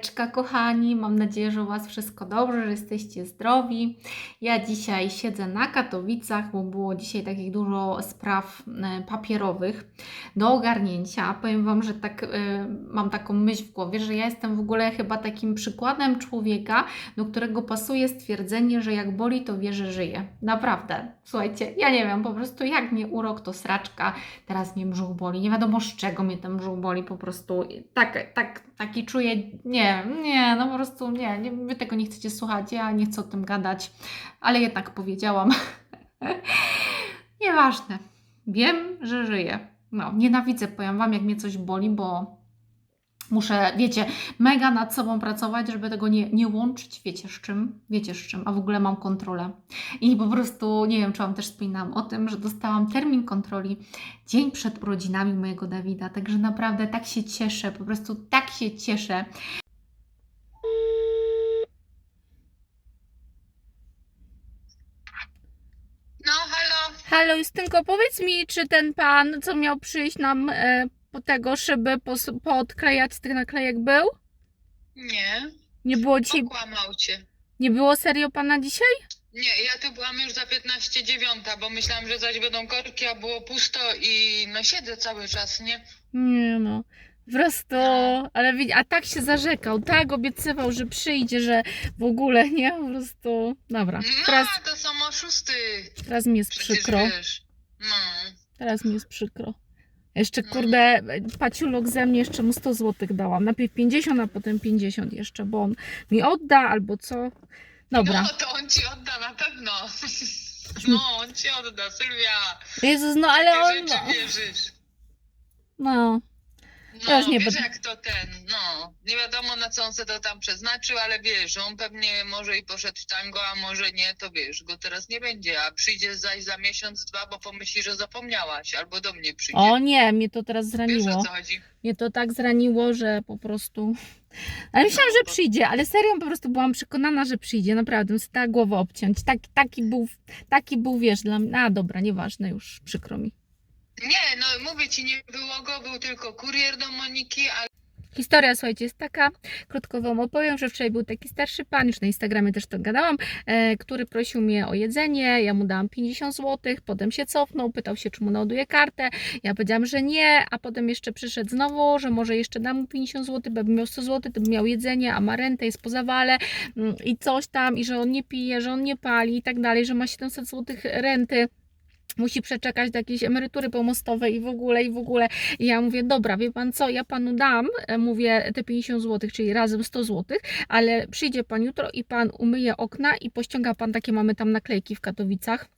Cześć, kochani, mam nadzieję, że u Was wszystko dobrze, że jesteście zdrowi. Ja dzisiaj siedzę na Katowicach, bo było dzisiaj takich dużo spraw e, papierowych do ogarnięcia. Powiem Wam, że tak e, mam taką myśl w głowie, że ja jestem w ogóle chyba takim przykładem człowieka, do którego pasuje stwierdzenie, że jak boli, to wie, że żyje. Naprawdę. Słuchajcie, ja nie wiem, po prostu jak mnie urok, to sraczka. Teraz mnie brzuch boli. Nie wiadomo z czego mnie ten brzuch boli, po prostu tak, tak, taki czuję, nie, nie, no po prostu nie, nie, wy tego nie chcecie słuchać, ja nie chcę o tym gadać, ale jednak powiedziałam. Nieważne. Wiem, że żyję. No, nienawidzę, powiem Wam, jak mnie coś boli, bo muszę, wiecie, mega nad sobą pracować, żeby tego nie, nie łączyć, wiecie z czym, wiecie z czym, a w ogóle mam kontrolę. I po prostu, nie wiem, czy Wam też wspominałam o tym, że dostałam termin kontroli dzień przed urodzinami mojego Dawida, także naprawdę tak się cieszę, po prostu tak się cieszę. No, halo. Halo Justynko, powiedz mi, czy ten pan, co miał przyjść nam e, po tego szyby pos- poodklejać z tych naklejek był? Nie, Nie było dzisiaj, okłamał cię. nie było serio pana dzisiaj? Nie, ja tu byłam już za 15 dziewiąta, bo myślałam, że zaś będą korki, a było pusto i no siedzę cały czas, nie? Nie no, po prostu, ale widz, a tak się zarzekał, tak obiecywał, że przyjdzie, że w ogóle, nie, po prostu, dobra, No, teraz, to są oszusty. teraz mi jest Przecież przykro, wiesz. No. teraz mi jest przykro. Jeszcze No. kurde, paciulok ze mnie jeszcze mu 100 zł dałam, najpierw 50, a potem 50 jeszcze, bo on mi odda albo co. Dobra. No, to on ci odda na pewno. No, on ci odda, Sylwia. Jezus, no ale on. rzeczy wierzysz. no. No, nie wiesz będę- jak to ten, no, nie wiadomo na co on se to tam przeznaczył, ale wiesz, on pewnie może i poszedł w tango, a może nie, to wiesz, go teraz nie będzie, a przyjdzie zaś za miesiąc, dwa, bo pomyśli, że zapomniałaś, albo do mnie przyjdzie. O nie, mnie to teraz wiesz zraniło. o co chodzi? Mnie to tak zraniło, że po prostu. Ale myślałam, że przyjdzie, ale serio po prostu byłam przekonana, że przyjdzie. Naprawdę, muszę tak głowę obciąć. Tak, taki był, taki był, wiesz, dla mnie. A dobra, nieważne już, przykro mi. Nie, no mówię ci, nie było go, był tylko kurier do Moniki, ale Historia, słuchajcie, jest taka, krótko Wam opowiem, że wczoraj był taki starszy pan, już na Instagramie też to gadałam, e, który prosił mnie o jedzenie, ja mu dałam 50 zł, potem się cofnął, pytał się, czy mu naładuję kartę, ja powiedziałam, że nie, a potem jeszcze przyszedł znowu, że może jeszcze dam mu 50 zł, bo jakby miał 100 zł, to by miał jedzenie, a ma rentę, jest po zawale mm, i coś tam, i że on nie pije, że on nie pali i tak dalej, że ma 700 zł renty, musi przeczekać do jakiejś emerytury pomostowej i w ogóle, i w ogóle. I ja mówię, dobra, wie pan co, ja panu dam, e, mówię, te 50 zł, czyli razem 100 zł, ale przyjdzie pan jutro i pan umyje okna i pościąga pan, takie mamy tam naklejki w Katowicach.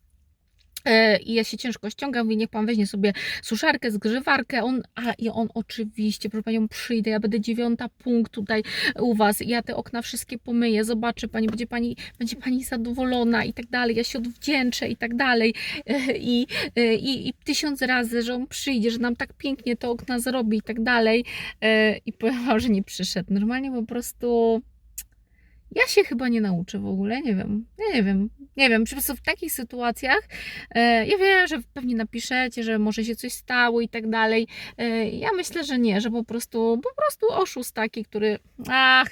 E, I ja się ciężko ściągam, mówię, niech pan weźmie sobie suszarkę, zgrzewarkę, on, a i on oczywiście, proszę panią, przyjdę, ja będę dziewiąta punkt tutaj u was, ja te okna wszystkie pomyję, zobaczy pani, będzie pani, będzie pani zadowolona i tak dalej, ja się odwdzięczę i tak dalej. E, I, e, i, i tysiąc razy, że on przyjdzie, że nam tak pięknie te okna zrobi i tak dalej. I wam, że nie przyszedł. Normalnie po prostu ja się chyba nie nauczę w ogóle, nie wiem, ja nie wiem, nie wiem, po prostu w takich sytuacjach e, ja wiem, że pewnie napiszecie, że może się coś stało i tak dalej. E, ja myślę, że nie, że po prostu, po prostu oszust taki, który, ach,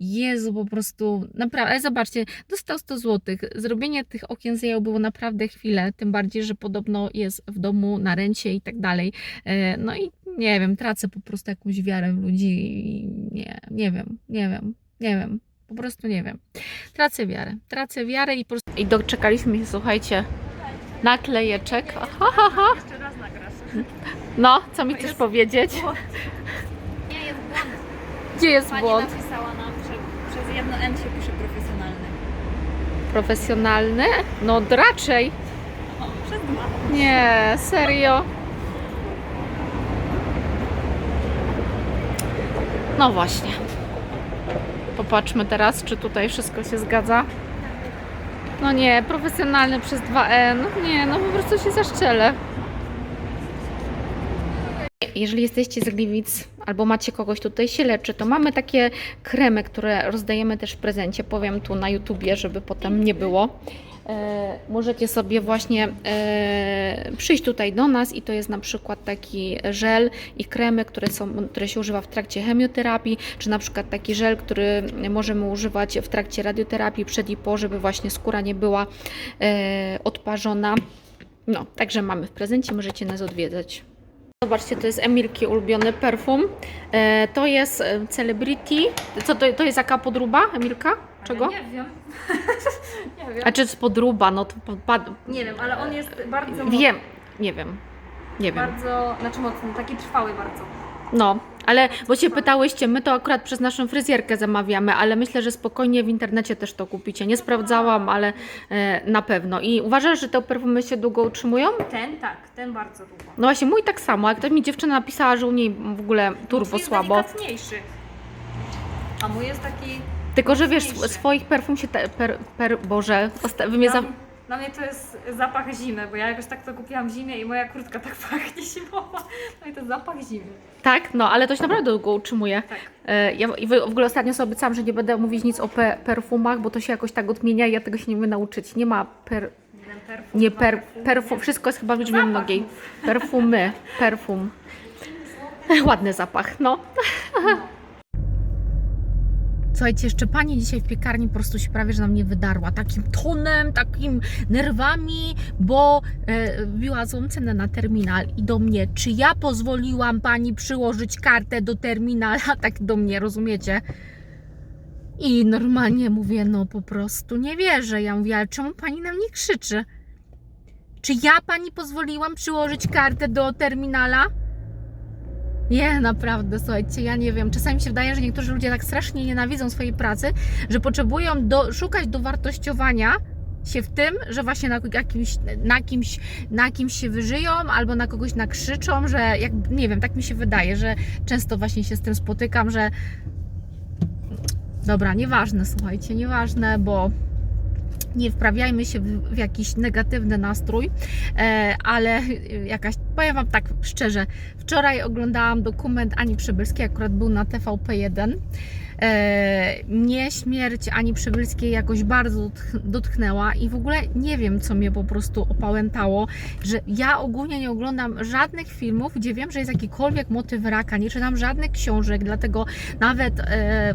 Jezu, po prostu, naprawdę, zobaczcie, dostał 100 zł, zrobienie tych okien zajęło było naprawdę chwilę, tym bardziej, że podobno jest w domu na rencie i tak dalej. E, no i nie wiem, tracę po prostu jakąś wiarę w ludzi i nie, nie wiem, nie wiem, nie wiem. Po prostu nie wiem. Tracę wiarę. Tracę wiarę i po prostu. I doczekaliśmy się, słuchajcie. Aha, ha, ha. Jeszcze raz nagrasz. No, co mi chcesz powiedzieć? Nie jest błąd. Gdzie jest Pani błąd? napisała nam, że przez jedno N się pisze profesjonalny. Profesjonalny? No raczej. O, przez dwa. Nie, serio. No właśnie. Popatrzmy teraz, czy tutaj wszystko się zgadza. No nie, profesjonalny przez 2N. Nie, no po prostu się zaszczelę. Jeżeli jesteście z Gliwic albo macie kogoś tutaj się leczy, to mamy takie kremy, które rozdajemy też w prezencie. Powiem tu na YouTubie, żeby potem nie było. E, możecie sobie właśnie e, przyjść tutaj do nas i to jest na przykład taki żel i kremy, które, są, które się używa w trakcie chemioterapii, czy na przykład taki żel, który możemy używać w trakcie radioterapii przed i po, żeby właśnie skóra nie była e, odparzona. No, także mamy w prezencie, możecie nas odwiedzać. Zobaczcie, to jest Emilki ulubiony perfum. To jest Celebrity. Co to, to jest jaka podróba, Emilka? Czego? Nie wiem. nie wiem. A czy z podróba? No to pad... Nie wiem, ale on jest bardzo Wiem, nie wiem. Nie wiem. Bardzo, znaczy mocny, taki trwały bardzo. No, ale bo się pytałyście, my to akurat przez naszą fryzjerkę zamawiamy, ale myślę, że spokojnie w internecie też to kupicie. Nie sprawdzałam, ale e, na pewno. I uważasz, że te perfumy się długo utrzymują? Ten tak, ten bardzo długo. No właśnie, mój tak samo. Jak to mi dziewczyna napisała, że u niej w ogóle turbo Twój jest słabo. A mój jest taki... Tylko, że wiesz, mocniejszy. swoich perfum się. Te, per, per, Boże, osta- wy mnie za... Dla, dla mnie to jest zapach zimy, bo ja jakoś tak to kupiłam w zimie i moja kurtka tak pachnie zimowa. No i to zapach zimy. Tak, no ale to się naprawdę długo utrzymuje. Tak. E, Ja i w w ogóle ostatnio sobie obiecałam, że nie będę mówić nic o pe, perfumach, bo to się jakoś tak odmienia i ja tego się nie umiem nauczyć. Nie ma per, perfum, nie per, perfum, wszystko jest chyba w liczbie Zapach mnogiej. Perfumy, perfum. Ładny zapach, no. Słuchajcie, jeszcze pani dzisiaj w piekarni po prostu się prawie, że na mnie wydarła. Takim tonem, takim nerwami, bo e, biła złą cenę na terminal i do mnie, czy ja pozwoliłam pani przyłożyć kartę do terminala? Tak do mnie, rozumiecie? I normalnie mówię, no po prostu nie wierzę. Ja mówię, ale czemu pani na mnie krzyczy? Czy ja pani pozwoliłam przyłożyć kartę do terminala? Nie, naprawdę, słuchajcie, ja nie wiem. Czasami mi się wydaje, że niektórzy ludzie tak strasznie nienawidzą swojej pracy, że potrzebują do, szukać dowartościowania się w tym, że właśnie na jakimś, na kimś, na kimś się wyżyją albo na kogoś nakrzyczą, że jak, nie wiem, tak mi się wydaje, że często właśnie się z tym spotykam, że dobra, nieważne, słuchajcie, nieważne, bo nie wprawiajmy się w, jakiś negatywny nastrój, e, ale jakaś, powiem Wam tak szczerze, wczoraj oglądałam dokument Ani Przybylskiej, akurat był na TVP1. E, mnie śmierć Ani Przybylskiej jakoś bardzo dotknęła i w ogóle nie wiem, co mnie po prostu opałętało, że ja ogólnie nie oglądam żadnych filmów, gdzie wiem, że jest jakikolwiek motyw raka, nie czytam żadnych książek, dlatego nawet... E,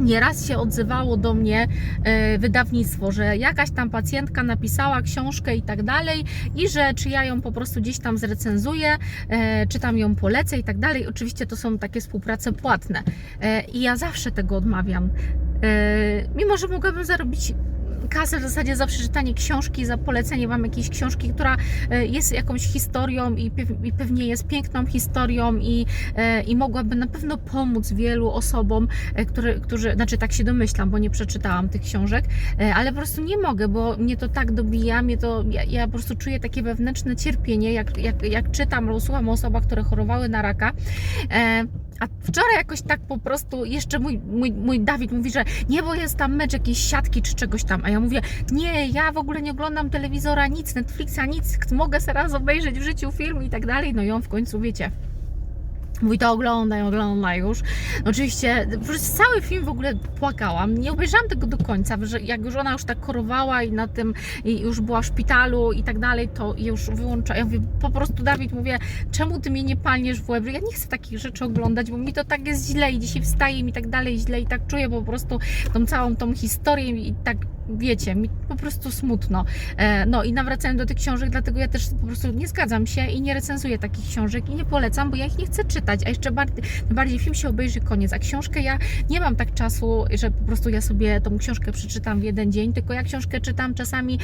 Nieraz się odzywało do mnie e, wydawnictwo, że jakaś tam pacjentka napisała książkę i tak dalej, i że czy ja ją po prostu gdzieś tam zrecenzuję, e, czy tam ją polecę i tak dalej. Oczywiście to są takie współprace płatne e, i ja zawsze tego odmawiam. Mimo, że mogłabym zarobić kasę w zasadzie za przeczytanie książki, za polecenie Wam jakiejś książki, która e, jest jakąś historią i, pew- i pewnie jest piękną historią i, e, i mogłaby na pewno pomóc wielu osobom, e, które, którzy, znaczy tak się domyślam, bo nie przeczytałam tych książek, ale po prostu nie mogę, bo mnie to tak dobija, mnie to, ja, ja po prostu czuję takie wewnętrzne cierpienie, jak, jak, jak czytam albo słucham o osobach, które chorowały na raka. A wczoraj jakoś tak po prostu jeszcze mój, mój, mój Dawid mówi, że nie, bo jest tam mecz jakiejś siatki czy czegoś tam. A ja mówię, nie, ja w ogóle nie oglądam telewizora, nic, Netflixa, nic, mogę sobie raz obejrzeć w życiu film i tak dalej. No i on w końcu, wiecie, Mówi to oglądaj, oglądaj już. Oczywiście przez cały film w ogóle płakałam. Nie obejrzałam tego do końca, że jak już ona już tak chorowała i na tym i już była w szpitalu i tak dalej, to już wyłącza. Ja mówię, po prostu Dawid, mówię, czemu ty mnie nie palniesz w łeb? Ja nie chcę takich rzeczy oglądać, bo mi to tak jest źle i dzisiaj wstaje mi tak dalej źle i tak czuję po prostu tą całą tą historię i tak wiecie, mi po prostu smutno. E, No i nawracając do tych książek, dlatego ja też po prostu nie zgadzam się i nie recenzuję takich książek i nie polecam, bo ja ich nie chcę czytać, a jeszcze bardziej, bardziej film się obejrzy koniec, a książkę ja nie mam tak czasu, że po prostu ja sobie tą książkę przeczytam w jeden dzień, tylko ja książkę czytam czasami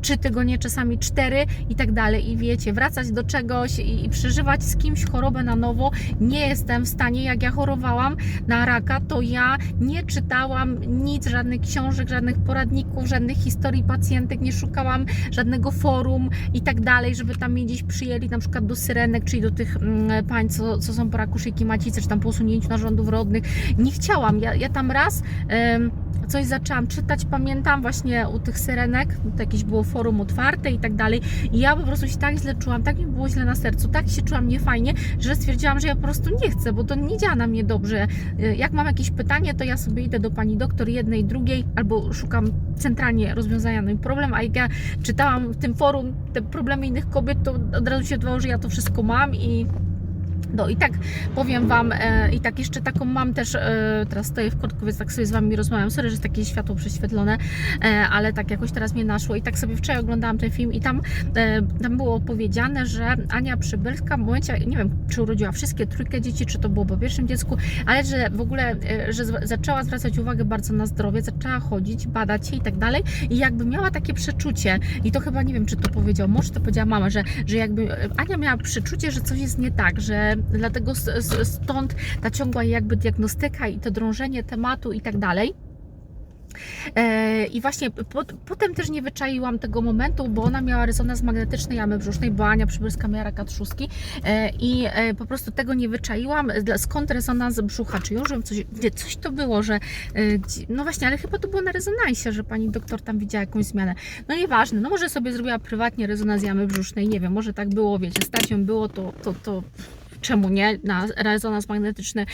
trzy tygodnie, czasami cztery i tak dalej. I wiecie, wracać do czegoś i, i przeżywać z kimś chorobę na nowo, nie jestem w stanie, jak ja chorowałam na raka, to ja nie czytałam nic, żadnych książek, żadnych poradników, żadnych historii pacjentek, nie szukałam żadnego forum i tak dalej, żeby tam mnie gdzieś przyjęli na przykład do syrenek, czyli do tych mm, pań, co, co są po raku szyjki macicy, czy tam po usunięciu narządów rodnych. Nie chciałam. Ja, ja tam raz em, coś zaczęłam czytać, pamiętam właśnie u tych syrenek, to jakieś było forum otwarte i tak dalej. I ja po prostu się tak źle czułam, tak mi było źle na sercu, tak się czułam niefajnie, że stwierdziłam, że ja po prostu nie chcę, bo to nie działa na mnie dobrze. Y, Jak mam jakieś pytanie, to ja sobie idę do pani doktor jednej, drugiej, albo szukam centralnie rozwiązania problem, a jak ja czytałam w tym forum te problemy innych kobiet, to od razu się wydawało, że ja to wszystko mam i no i tak powiem Wam, e, i tak jeszcze taką mam też, e, teraz stoję w kotku, więc tak sobie z Wami rozmawiam, sorry, że jest takie światło prześwietlone, e, ale tak jakoś teraz mnie naszło. I tak sobie wczoraj oglądałam ten film i tam, e, tam było powiedziane, że Ania Przybylska w momencie, nie wiem, czy urodziła wszystkie trójkę dzieci, czy to było po pierwszym dziecku, ale że w ogóle, e, że zaczęła zwracać uwagę bardzo na zdrowie, zaczęła chodzić, badać się i tak dalej. I jakby miała takie przeczucie i to chyba, nie wiem, czy to powiedział, może to powiedziała mama, że, że jakby e, Ania miała przeczucie, że coś jest nie tak, że dlatego stąd ta ciągła jakby diagnostyka i to drążenie tematu i tak dalej. E, I właśnie po, potem też nie wyczaiłam tego momentu, bo ona miała rezonans magnetyczny jamy brzusznej, bo Ania Przybylska miała raka trzustki e, i e, po prostu tego nie wyczaiłam. Skąd rezonans brzucha? Czy już wiem, coś, coś to było, że no właśnie, ale chyba to było na rezonansie, że pani doktor tam widziała jakąś zmianę. No nieważne, no może sobie zrobiła prywatnie rezonans jamy brzusznej, nie wiem, może tak było, wiecie, stać ją było, to, to, to czemu nie? Na rezonans magnetyczny,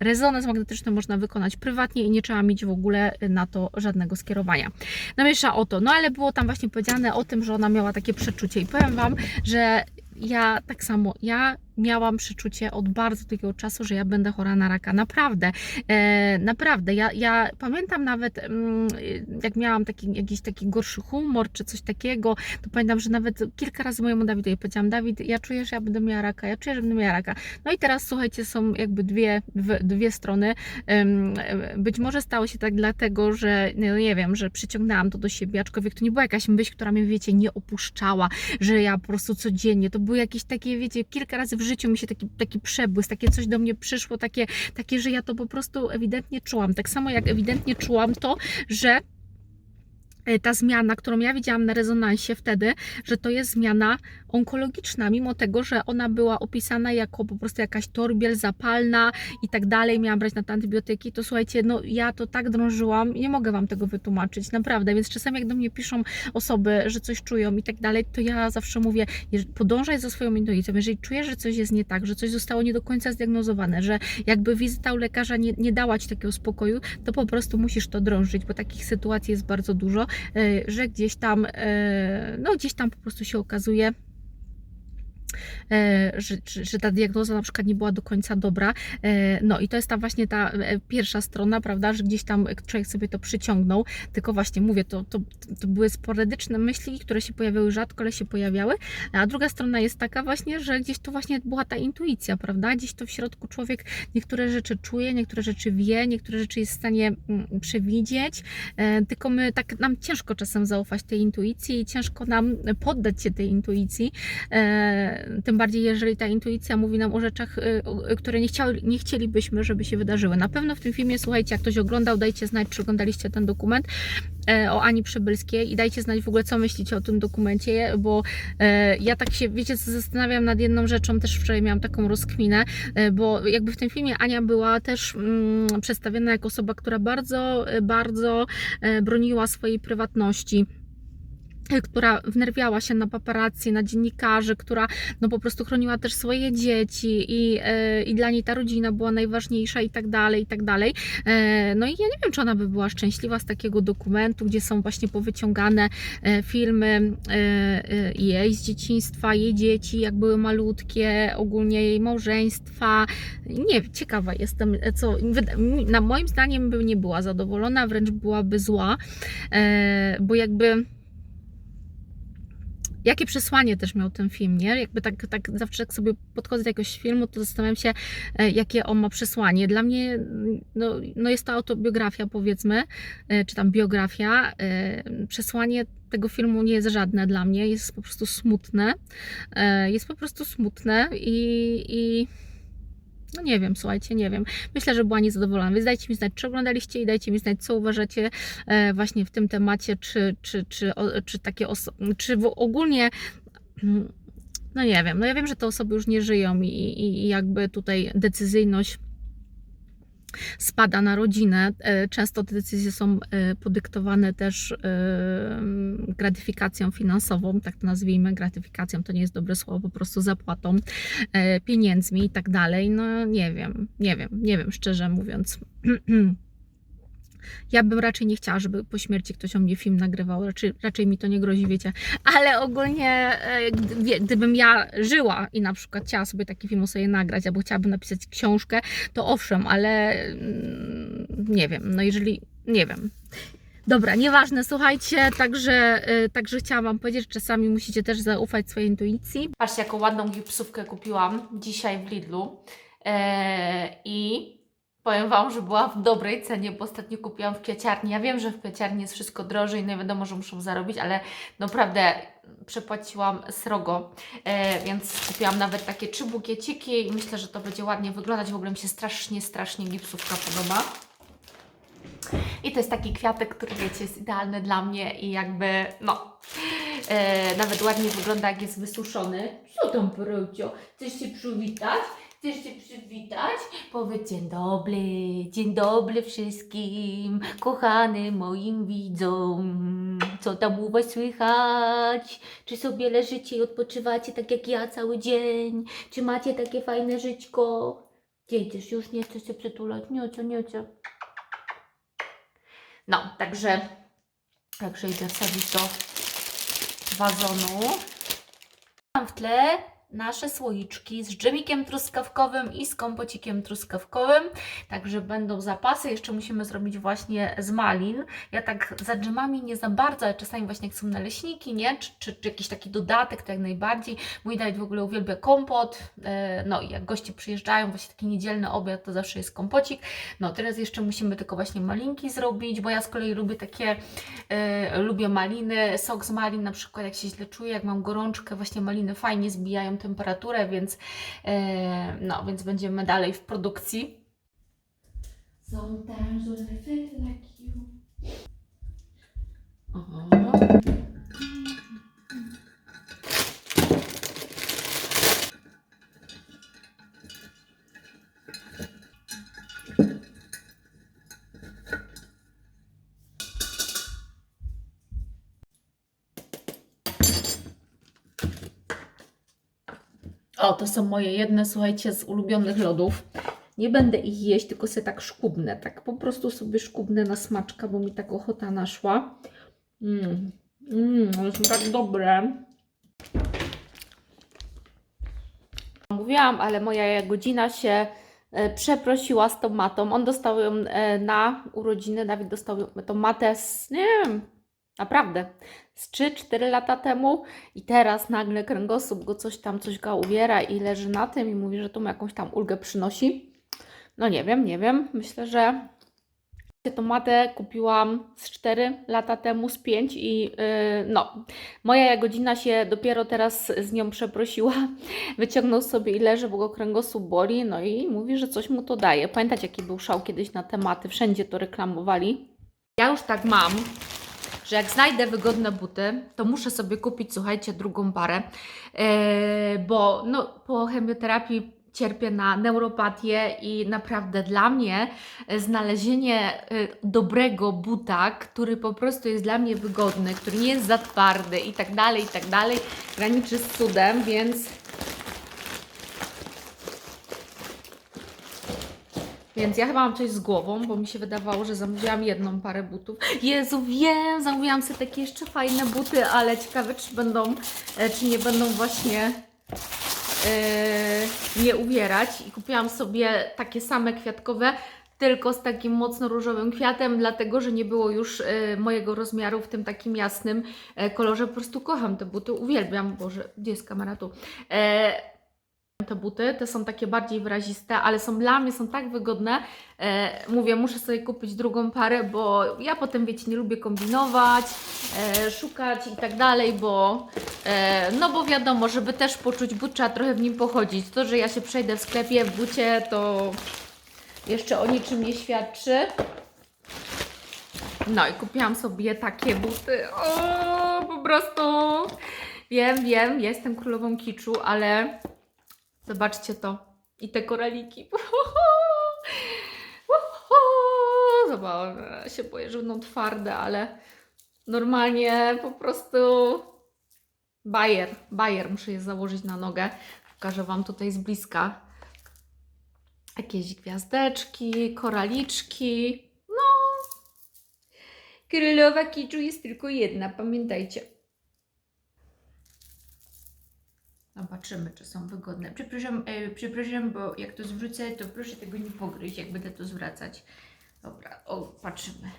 rezonans, magnetyczny można wykonać prywatnie i nie trzeba mieć w ogóle na to żadnego skierowania. No o to, no ale było tam właśnie powiedziane o tym, że ona miała takie przeczucie i powiem Wam, że ja tak samo, ja miałam przeczucie od bardzo długiego czasu, że ja będę chora na raka. Naprawdę, e, naprawdę. Ja, ja pamiętam nawet, mm, jak miałam taki, jakiś taki gorszy humor czy coś takiego, to pamiętam, że nawet kilka razy mojemu Dawidowi powiedziałam, Dawid, ja czuję, że ja będę miała raka, ja czuję, że będę miała raka. No i teraz słuchajcie, są jakby dwie, dwie, strony. Być może stało się tak dlatego, że no nie wiem, że przyciągnęłam to do siebie, aczkolwiek to nie była jakaś myśl, która mnie, wiecie, nie opuszczała, że ja po prostu codziennie, to były jakieś takie, wiecie, kilka razy w życiu mi się taki, taki przebłysk, takie coś do mnie przyszło, takie, takie, że ja to po prostu ewidentnie czułam. Tak samo jak ewidentnie czułam to, że e, ta zmiana, którą ja widziałam na rezonansie wtedy, że to jest zmiana onkologiczna, mimo tego, że ona była opisana jako po prostu jakaś torbiel zapalna i tak dalej, miałam brać na to antybiotyki, to słuchajcie, no ja to tak drążyłam, nie mogę Wam tego wytłumaczyć, naprawdę, więc czasami jak do mnie piszą osoby, że coś czują i tak dalej, to ja zawsze mówię, podążaj za swoją intuicją, jeżeli czujesz, że coś jest nie tak, że coś zostało nie do końca zdiagnozowane, że jakby wizyta u lekarza nie, nie dała Ci takiego spokoju, to po prostu musisz to drążyć, bo takich sytuacji jest bardzo dużo, e, że gdzieś tam, e, no gdzieś tam po prostu się okazuje, że, że, że ta diagnoza na przykład nie była do końca dobra. E, No i to jest ta właśnie ta e, pierwsza strona, prawda, że gdzieś tam człowiek sobie to przyciągnął, tylko właśnie mówię, to, to, to były sporadyczne myśli, które się pojawiały rzadko, ale się pojawiały, a druga strona jest taka właśnie, że gdzieś to właśnie była ta intuicja, prawda, gdzieś to w środku człowiek niektóre rzeczy czuje, niektóre rzeczy wie, niektóre rzeczy jest w stanie mm, przewidzieć, E, tylko my tak nam ciężko czasem zaufać tej intuicji i ciężko nam poddać się tej intuicji, E, tym bardziej jeżeli ta intuicja mówi nam o rzeczach, e, o- które nie, chciały, nie chcielibyśmy, żeby się wydarzyły. Na pewno w tym filmie, słuchajcie, jak ktoś oglądał, dajcie znać, czy oglądaliście ten dokument e, o Ani Przybylskiej i dajcie znać w ogóle, co myślicie o tym dokumencie, bo e, ja tak się, wiecie, zastanawiam nad jedną rzeczą, też wczoraj miałam taką rozkminę, e, bo jakby w tym filmie Ania była też mm, przedstawiona jako osoba, która bardzo, bardzo broniła swojej prywatności która wnerwiała się na paparazzi, na dziennikarzy, która no po prostu chroniła też swoje dzieci i, e, i dla niej ta rodzina była najważniejsza i tak dalej, i tak dalej. E, No i ja nie wiem, czy ona by była szczęśliwa z takiego dokumentu, gdzie są właśnie powyciągane filmy jej z dzieciństwa, jej dzieci, jak były malutkie, ogólnie jej małżeństwa. Nie ciekawa jestem, co, na moim zdaniem by nie była zadowolona, wręcz byłaby zła, bo jakby jakie przesłanie też miał ten film, nie? Jakby tak, tak zawsze jak sobie podchodzę do jakiegoś filmu, to zastanawiam się, e, jakie on ma przesłanie. Dla mnie no, no jest to autobiografia, powiedzmy, e, czy tam biografia. E, Przesłanie tego filmu nie jest żadne dla mnie, jest po prostu smutne. Jest po prostu smutne i, i no nie wiem, słuchajcie, nie wiem. Myślę, że była niezadowolona, więc dajcie mi znać, czy oglądaliście i dajcie mi znać, co uważacie e, właśnie w tym temacie, czy, czy, czy, czy takie osoby, czy ogólnie mm, no nie wiem, no ja wiem, że te osoby już nie żyją i, i, i jakby tutaj decyzyjność spada na rodzinę. E, Często decyzje są e, podyktowane też e, gratyfikacją finansową, tak to nazwijmy. Gratyfikacją to nie jest dobre słowo, po prostu zapłatą, pieniędzmi i tak dalej. No nie wiem, nie wiem, nie wiem, szczerze mówiąc. Ja bym raczej nie chciała, żeby po śmierci ktoś o mnie film nagrywał. Raczej, raczej mi to nie grozi, wiecie. Ale ogólnie, e, gdybym ja żyła i na przykład chciała sobie taki film o sobie nagrać, albo chciałabym napisać książkę, to owszem, ale mm, nie wiem, no jeżeli, nie wiem. Dobra, nieważne, słuchajcie, także, y, także chciałam Wam powiedzieć, że czasami musicie też zaufać swojej intuicji. Patrzcie, jaką ładną gipsówkę kupiłam dzisiaj w Lidlu. Eee, I powiem Wam, że była w dobrej cenie, bo ostatnio kupiłam w kwieciarni. Ja wiem, że w kwieciarni jest wszystko drożej, no i wiadomo, że muszą zarobić, ale naprawdę przepłaciłam srogo, eee, więc kupiłam nawet takie trzy bukieciki i myślę, że to będzie ładnie wyglądać. W ogóle mi się strasznie, strasznie gipsówka podoba. I to jest taki kwiatek, który wiecie, jest idealny dla mnie i jakby, no, e, nawet ładnie wygląda, jak jest wysuszony. Co tam, Procio? Chcesz się przywitać? Chcesz się przywitać? Powiedz dzień dobry, dzień dobry wszystkim, kochanym moim widzom. Co tam u Was słychać? Czy sobie leżycie i odpoczywacie tak jak ja cały dzień? Czy macie takie fajne żyćko? Gdzie? Już nie chcesz się przytulać? Nie nie. No, także, także idę wsadzić do wazonu. Mam w tle nasze słoiczki z dżemikiem truskawkowym i z kompocikiem truskawkowym. Także będą zapasy. Jeszcze musimy zrobić właśnie z malin. Ja tak za dżemami nie za bardzo, ale czasami właśnie jak są naleśniki, nie? Czy, czy, czy jakiś taki dodatek, to jak najbardziej. Mój Dawid w ogóle uwielbia kompot. E, No i jak goście przyjeżdżają, właśnie taki niedzielny obiad, to zawsze jest kompocik. No teraz jeszcze musimy tylko właśnie malinki zrobić, bo ja z kolei lubię takie, e, lubię maliny, sok z malin na przykład jak się źle czuję, jak mam gorączkę, właśnie maliny fajnie zbijają temperaturę, więc e, no, więc będziemy dalej w produkcji. Sometimes when I feel like you. O, to są moje jedne, słuchajcie, z ulubionych lodów. Nie będę ich jeść, tylko sobie tak szkubnę. Tak po prostu sobie szkubnę na smaczka, bo mi tak ochota naszła. Mmm, mm, one są tak dobre. Mówiłam, ale moja Jagodzina się e, przeprosiła z tą matą. On dostał ją e, na urodziny, Dawid dostał tą matę z, nie wiem, naprawdę, z 3-4 lata temu. I teraz nagle kręgosłup go coś tam, coś go uwiera i leży na tym i mówi, że to mu jakąś tam ulgę przynosi. No nie wiem, nie wiem. Myślę, że tą matę kupiłam z 4 lata temu, z 5 i yy, no, moja Jagodzina się dopiero teraz z nią przeprosiła. Wyciągnął sobie i leży, bo go kręgosłup boli, no i mówi, że coś mu to daje. Pamiętacie, jaki był szał kiedyś na tematy? Wszędzie to reklamowali. Ja już tak mam, że jak znajdę wygodne buty, to muszę sobie kupić, słuchajcie, drugą parę, Eee, bo no, po chemioterapii cierpię na neuropatię i naprawdę dla mnie e, znalezienie e, dobrego buta, który po prostu jest dla mnie wygodny, który nie jest za twardy i tak dalej, i tak dalej, graniczy z cudem, więc Więc ja chyba mam coś z głową, bo mi się wydawało, że zamówiłam jedną parę butów. Jezu, wiem, zamówiłam sobie takie jeszcze fajne buty, ale ciekawe, czy będą, e, czy nie będą właśnie e, nie uwierać. I kupiłam sobie takie same kwiatkowe, tylko z takim mocno różowym kwiatem, dlatego że nie było już e, mojego rozmiaru w tym takim jasnym kolorze. Po prostu kocham te buty, uwielbiam. Boże, gdzie jest kamera tu? Te buty, te są takie bardziej wyraziste, ale są dla mnie, są tak wygodne. E, mówię, muszę sobie kupić drugą parę, bo ja potem, wiecie, nie lubię kombinować, e, szukać i tak dalej, bo e, no bo wiadomo, żeby też poczuć but, trzeba trochę w nim pochodzić. To, że ja się przejdę w sklepie w bucie, to jeszcze o niczym nie świadczy. No i kupiłam sobie takie buty. O, po prostu wiem, wiem, jestem królową kiczu, ale Zobaczcie to. I te koraliki. E, się boję, że będą twarde, ale normalnie po prostu bajer, bajer. Muszę je założyć na nogę. Pokażę Wam tutaj z bliska. Jakieś gwiazdeczki, koraliczki. No, królowa kiczu jest tylko jedna, pamiętajcie. Zobaczymy, czy są wygodne. Przepraszam, e, przepraszam, bo jak to zwrócę, to proszę tego nie pogryźć, jak będę to zwracać. Dobra, o, patrzymy.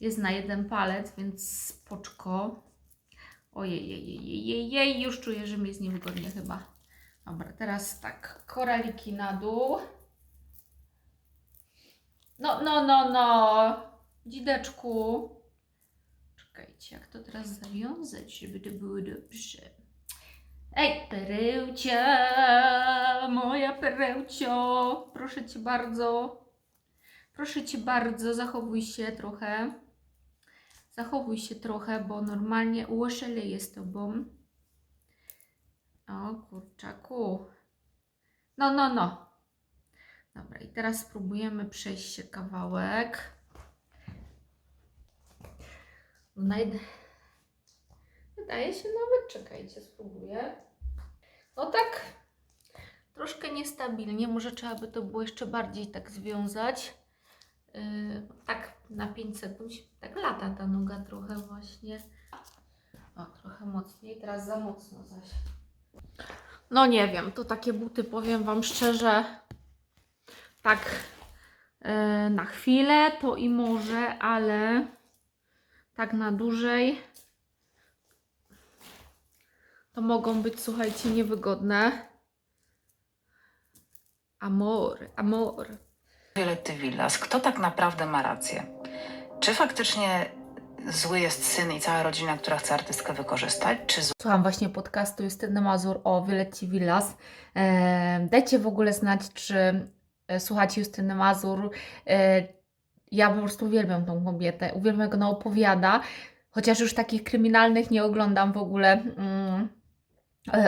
Jest na jeden palec, więc spoczko. Ojej, jej, jej, jej, jej, już czuję, że mi jest niewygodnie chyba. Dobra, teraz tak, koraliki na dół. No, no, no, no. Dzideczku. Czekajcie, jak to teraz zawiązać, żeby to było dobrze. Ej, perełcia, moja perełcio, proszę Cię bardzo, proszę Cię bardzo, zachowuj się trochę, zachowuj się trochę, bo normalnie uoszeleję z Tobą. O kurczaku, no, no, no. Dobra, i teraz spróbujemy przejść się kawałek. Najdę... Wydaje się nawet, czekajcie, spróbuję. No tak, troszkę niestabilnie, może trzeba by to było jeszcze bardziej tak związać. Yy, tak na 5 sekund, tak lata ta noga trochę właśnie. O, trochę mocniej, teraz za mocno zaś. No nie wiem, to takie buty, powiem Wam szczerze, tak yy, na chwilę to i może, ale tak na dłużej to mogą być, słuchajcie, niewygodne. Amor, amor. Violetty Villas, kto tak naprawdę ma rację? Czy faktycznie zły jest syn i cała rodzina, która chce artystkę wykorzystać? Czy Słucham właśnie podcastu Justyny Mazur o Violetcie Villas. E, dajcie w ogóle znać, czy e, słuchacie Justyny Mazur. E, ja po prostu uwielbiam tą kobietę. Uwielbiam, jak ona opowiada. Chociaż już takich kryminalnych nie oglądam w ogóle. Mm,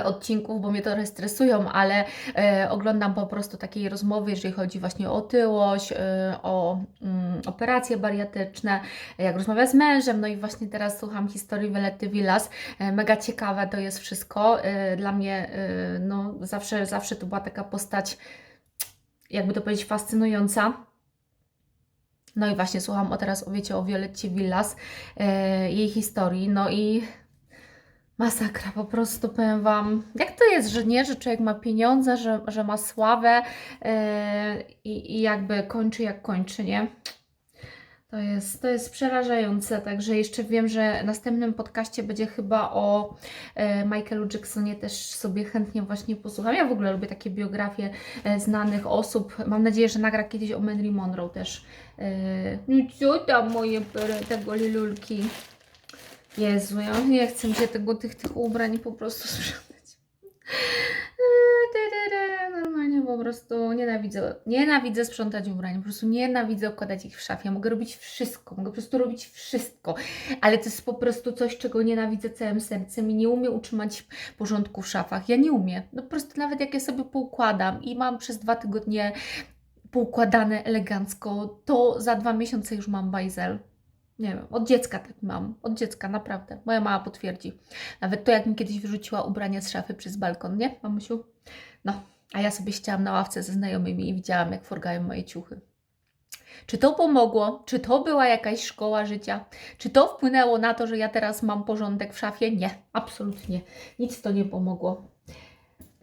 odcinków, bo mnie to stresują, ale e, oglądam po prostu takiej rozmowy, jeżeli chodzi właśnie o otyłość, e, o mm, operacje bariatyczne, jak rozmawia z mężem, no i właśnie teraz słucham historii Violetty Villas, E, Mega ciekawe to jest wszystko. E, Dla mnie e, no, zawsze, zawsze to była taka postać, jakby to powiedzieć, fascynująca. No i właśnie słucham o teraz, o, wiecie, o Violetcie Villas, e, jej historii, no i masakra, po prostu powiem Wam, jak to jest, że nie, że człowiek ma pieniądze, że, że ma sławę e, i, jakby kończy jak kończy, nie? To jest, to jest przerażające, także jeszcze wiem, że w następnym podcaście będzie chyba o e, Michaelu Jacksonie, też sobie chętnie właśnie posłucham. Ja w ogóle lubię takie biografie e, znanych osób. Mam nadzieję, że nagra kiedyś o Marilyn Monroe też. E, no co tam moje tego lilulki? Jezu, ja nie chcę się tego, tych, tych ubrań po prostu sprzątać. Eee, Normalnie po prostu nienawidzę, nienawidzę sprzątać ubrań, po prostu nienawidzę układać ich w szafie. Mogę robić wszystko, mogę po prostu robić wszystko, ale to jest po prostu coś, czego nienawidzę całym sercem i nie umiem utrzymać porządku w szafach. Ja nie umiem. No po prostu nawet jak ja sobie poukładam i mam przez dwa tygodnie poukładane elegancko, to za dwa miesiące już mam bajzel. Nie wiem, od dziecka tak mam. Od dziecka, naprawdę. Moja mama potwierdzi. Nawet to, jak mi kiedyś wyrzuciła ubrania z szafy przez balkon, nie, mamusiu? No, a ja sobie siedziałam na ławce ze znajomymi i widziałam, jak forgają moje ciuchy. Czy to pomogło? Czy to była jakaś szkoła życia? Czy to wpłynęło na to, że ja teraz mam porządek w szafie? Nie, absolutnie. Nic to nie pomogło.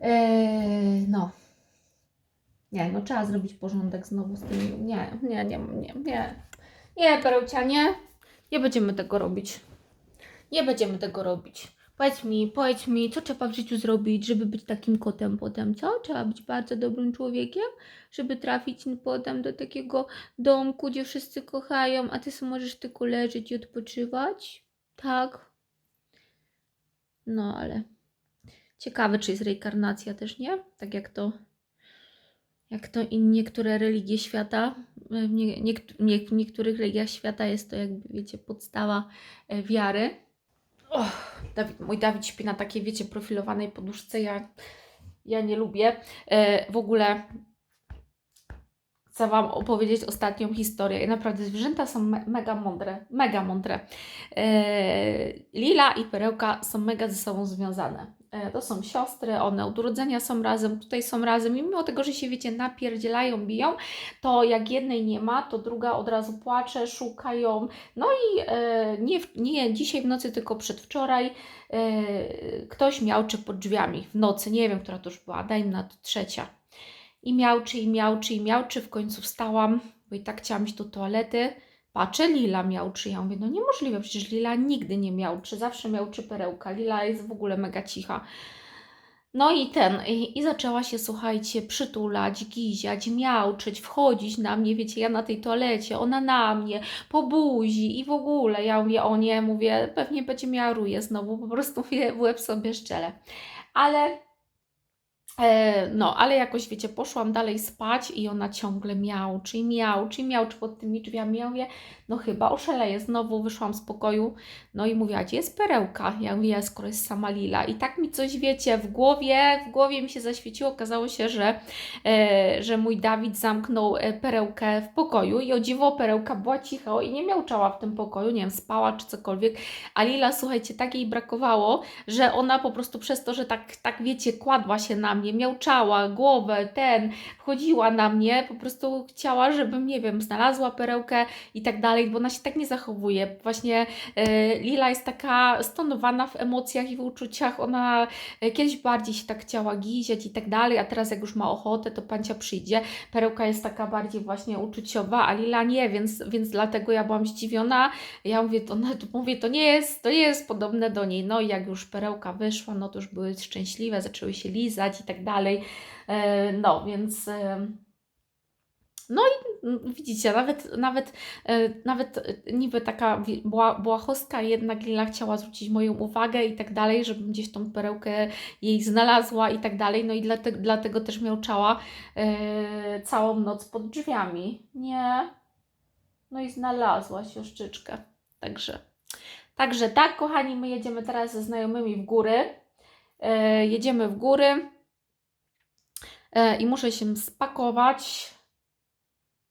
Eee, no. Nie, no trzeba zrobić porządek znowu z tym. Nie, nie, nie, nie, nie. Nie, Perełcia, nie. Nie będziemy tego robić. Nie będziemy tego robić. Powiedz mi, powiedz mi, co trzeba w życiu zrobić, żeby być takim kotem potem, co? Trzeba być bardzo dobrym człowiekiem, żeby trafić potem do takiego domku, gdzie wszyscy kochają, a ty sobie możesz tylko leżeć i odpoczywać? Tak. No, ale ciekawe, czy jest reinkarnacja też, nie? Tak jak to jak to i niektóre religie świata, w, nie, nie, w niektórych religiach świata jest to jakby, wiecie, podstawa e, wiary. Och, Dawid, mój Dawid śpi na takiej, wiecie, profilowanej poduszce, ja, ja nie lubię. E, w ogóle chcę Wam opowiedzieć ostatnią historię. I naprawdę zwierzęta są me mega mądre, mega mądre. E, Lila i Perełka są mega ze sobą związane. E, to są siostry, one od urodzenia są razem, tutaj są razem i mimo tego, że się wiecie, napierdzielają, biją, to jak jednej nie ma, to druga od razu płacze, szuka ją. No i e, nie, nie dzisiaj w nocy, tylko przedwczoraj e, ktoś miałczy pod drzwiami w nocy, nie wiem, która to już była, dajmy na to trzecia. I miałczy, i miałczy, i miałczy, w końcu wstałam, bo i tak chciałam iść do toalety. Patrzę, Lila miałczy. Ja mówię, no niemożliwe, przecież Lila nigdy nie miałczy, zawsze miałczy perełka. Lila jest w ogóle mega cicha. No i ten, i, i zaczęła się, słuchajcie, przytulać, giziać, miauczyć, wchodzić na mnie, wiecie, ja na tej toalecie, ona na mnie, po buzi i w ogóle. Ja mówię, o nie, mówię, pewnie będzie miała znowu, po prostu mówię, w łeb sobie szczelę. Ale no, ale jakoś, wiecie, poszłam dalej spać i ona ciągle miałczy, i miałczy, i miałczy pod tymi drzwiami. Ja mówię, no chyba oszaleję. Znowu wyszłam z pokoju, no i mówiła, gdzie jest perełka? Ja mówię, skoro jest sama Lila. I tak mi coś, wiecie, w głowie, w głowie mi się zaświeciło. Okazało się, że, e, że mój Dawid zamknął e, perełkę w pokoju i o dziwo perełka była cicha i nie miałczała w tym pokoju, nie wiem, spała czy cokolwiek. A Lila, słuchajcie, tak jej brakowało, że ona po prostu przez to, że tak, tak wiecie, kładła się na mnie, miauczała, głowę, ten, wchodziła na mnie, po prostu chciała, żebym, nie wiem, znalazła perełkę i tak dalej, bo ona się tak nie zachowuje. Właśnie e, Lila jest taka stonowana w emocjach i w uczuciach, ona e, kiedyś bardziej się tak chciała giziać i tak dalej, a teraz jak już ma ochotę, to pancia przyjdzie. Perełka jest taka bardziej właśnie uczuciowa, a Lila nie, więc, więc dlatego ja byłam zdziwiona. Ja mówię, to, no, to mówię, to nie jest, to nie jest podobne do niej. No i jak już perełka wyszła, no to już były szczęśliwe, zaczęły się lizać i tak dalej. E, No, więc. e, No i widzicie, nawet, nawet, e, nawet niby taka błahostka, jednak Lila chciała zwrócić moją uwagę i tak dalej, żebym gdzieś tą perełkę jej znalazła i tak dalej. No i dlatego, dlatego też miałczała e, całą noc pod drzwiami. Nie. No i znalazła sioszczyczkę. Także, także tak, kochani, my jedziemy teraz ze znajomymi w góry. E, jedziemy w góry i muszę się spakować.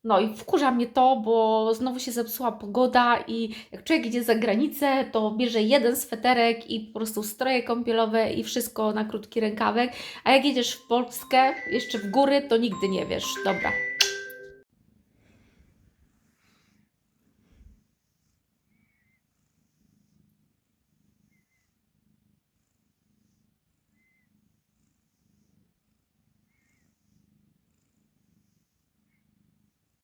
No i wkurza mnie to, bo znowu się zepsuła pogoda i jak człowiek idzie za granicę, to bierze jeden sweterek i po prostu stroje kąpielowe i wszystko na krótki rękawek, a jak jedziesz w Polskę, jeszcze w góry, to nigdy nie wiesz. Dobra,